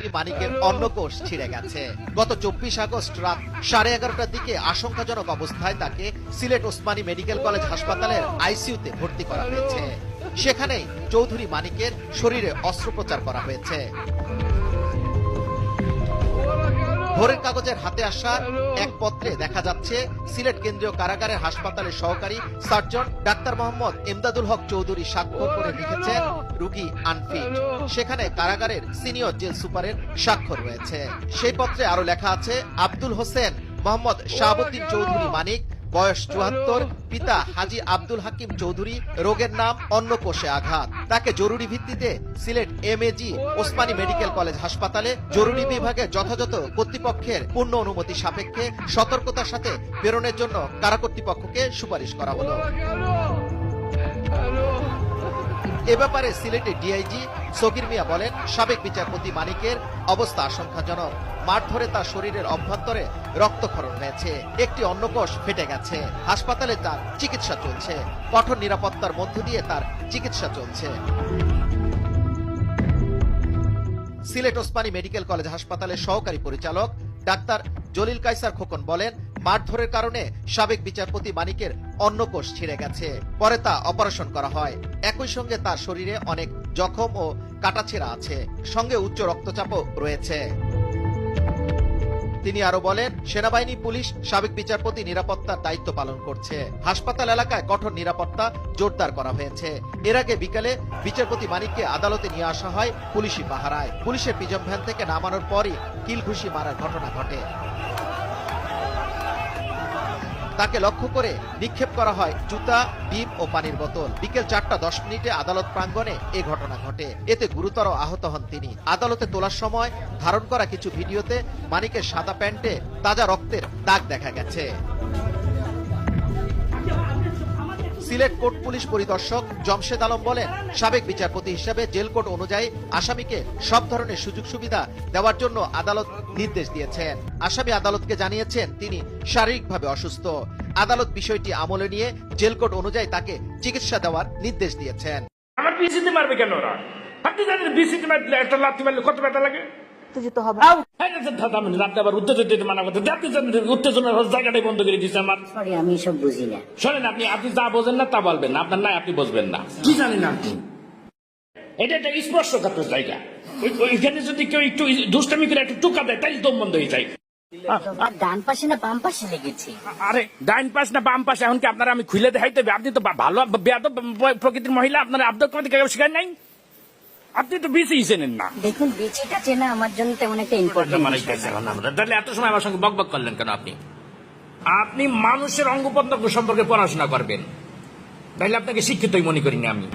চৌধুরী মানিকের অন্নকোষ ছিঁড়ে গেছে। গত চব্বিশ আগস্ট রাত সাড়ে এগারোটার দিকে আশঙ্কাজনক অবস্থায় তাকে সিলেট ওসমানী মেডিকেল কলেজ হাসপাতালের আইসিইউতে ভর্তি করা হয়েছে। সেখানেই চৌধুরী মানিকের শরীরে অস্ত্রোপচার করা হয়েছে। ভোরের কাগজের হাতে আসা এক পত্রে দেখা যাচ্ছে, সিলেট কেন্দ্রীয় কারাগারের হাসপাতালের সহকারী সার্জন ডাক্তার মোহাম্মদ এমদাদুল হক চৌধুরী স্বাক্ষর করে লিখেছেন, রুগী আনফিট। সেখানে কারাগারের সিনিয়র জেল সুপারের স্বাক্ষর রয়েছে। সেই পত্রে আরও লেখা আছে, আব্দুল হোসেন, মোহাম্মদ শাহাবুদ্দিন চৌধুরী মানিক বয়স চুয়াত্তর পিতা হাজি আব্দুল হাকিম চৌধুরী রোগের নাম অন্নকোষে আঘাত। তাকে জরুরি ভিত্তিতে Sylhet M A G Osmani medical college হাসপাতালে জরুরি বিভাগে যথাযথ কর্তৃপক্ষের পূর্ণ অনুমতি সাপেক্ষে সতর্কতার সাথে প্রেরণের জন্য কারা কর্তৃপক্ষকে সুপারিশ করা হলো। এ ব্যাপারে সিলেটের ডিআইজি সকির মিয়া বলেন, সাবেক বিচারপতি মানিকের অবস্থা আশঙ্কাজনক। মাঠ ধরে তার শরীরের অভ্যন্তরে রক্তক্ষরণ হয়েছে। একটি অন্নকোষ ফেটে গেছে। হাসপাতালে তার চিকিৎসা চলছে। কঠোর নিরাপত্তার মধ্য দিয়ে তার চিকিৎসা চলছে। সিলেট ওসমানী মেডিকেল কলেজ হাসপাতালের সহকারী পরিচালক ডাক্তার জলিল কাইসার খোকন বলেন মারধরের কারণে সাবেক বিচারপতি মানিকের অন্নকোষ ছিঁড়ে গেছে। পরে তা অপারেশন করা হয়। একই সঙ্গে তার শরীরে অনেক জখম ও কাটাছেঁড়া আছে। সঙ্গে উচ্চ রক্তচাপও রয়েছে। তিনি আরও বলেন, সেনাবাহিনী, পুলিশ, সাবেক বিচারপতি নিরাপত্তার দায়িত্ব পালন করছে। হাসপাতাল এলাকায় কঠোর নিরাপত্তা জোরদার করা হয়েছে। এর আগে বিকেলে বিচারপতি মানিককে আদালতে নিয়ে আসা হয় পুলিশি পাহারায়। পুলিশের পিজম ভ্যান থেকে নামানোর পরই কিলঘুষি মারার ঘটনা ঘটে। তাকে লক্ষ্য করে নিক্ষেপ করা হয় জুতা, ডিম ও পানির বোতল। বিকেল চারটা দশ মিনিটে আদালত প্রাঙ্গণে এ ঘটনা ঘটে। এতে গুরুতর আহত হন তিনি। আদালতে তোলার সময় ধারণ করা কিছু ভিডিওতে মানিকের সাদা প্যান্টে তাজা রক্তের দাগ দেখা গেছে। সিলেট কোর্ট পুলিশ পরিদর্শক জমশেদ আলম বলেন, সাবেক বিচারপতি হিসেবে জেল কোর্ট অনুযায়ী আসামিকে সব ধরনের সুযোগ সুবিধা দেওয়ার জন্য আদালত নির্দেশ দিয়েছেন। আসামি আদালতকে জানিয়েছেন, তিনি শারীরিকভাবে অসুস্থ। আদালত বিষয়টি আমলে নিয়ে জেল কোড অনুযায়ী তাকে চিকিৎসা দেওয়ার নির্দেশ দিয়েছেন। আমার বিসিতে মারবে কেন ওরা? আপনি জানেন বিসিতে মারলে একটা লাথি মারলে কত ব্যথা লাগে? উত্তেজিত হবে। আবার মানা করতে আপনি উত্তেজনার জায়গাটাই বন্ধ করে দিচ্ছে আমার। সরি আমি এসব বুঝি না। শোনেন আপনি আপনি যা বোঝেন না তা বলবেন না। আপনার নাই আপনি বুঝবেন না। কি জানেন আপনি? এটা একটা স্পর্শকাতর জায়গা। ওইখানে যদি কেউ একটু দুষ্টামি করে একটু টুকা দেয় তাই দম বন্ধ হয়ে যায়। ডান পাশে না বাম পাশে লেগেছে। আরে ডাইন পাশ না বাম পাশে এখন কি আপনারা আমি খুলে দেখাইতে হবে? আপনি তো ভালো বেয়াদ প্রকৃতির মহিলা আপনার আব্দ কমাতে কেউ শেখায় নাই? আপনি তো বেশি চেনেন না। দেখুন বেচিটা চেনা আমার জন্য তেমন একটা ইম্পর্টেন্ট তাহলে এত সময় আমার সঙ্গে বকবক করলেন কেন আপনি? আপনি মানুষের অঙ্গ সম্পর্কে পড়াশোনা করবেন। তাহলে আপনাকে শিক্ষিতই মনে করিনি আমি।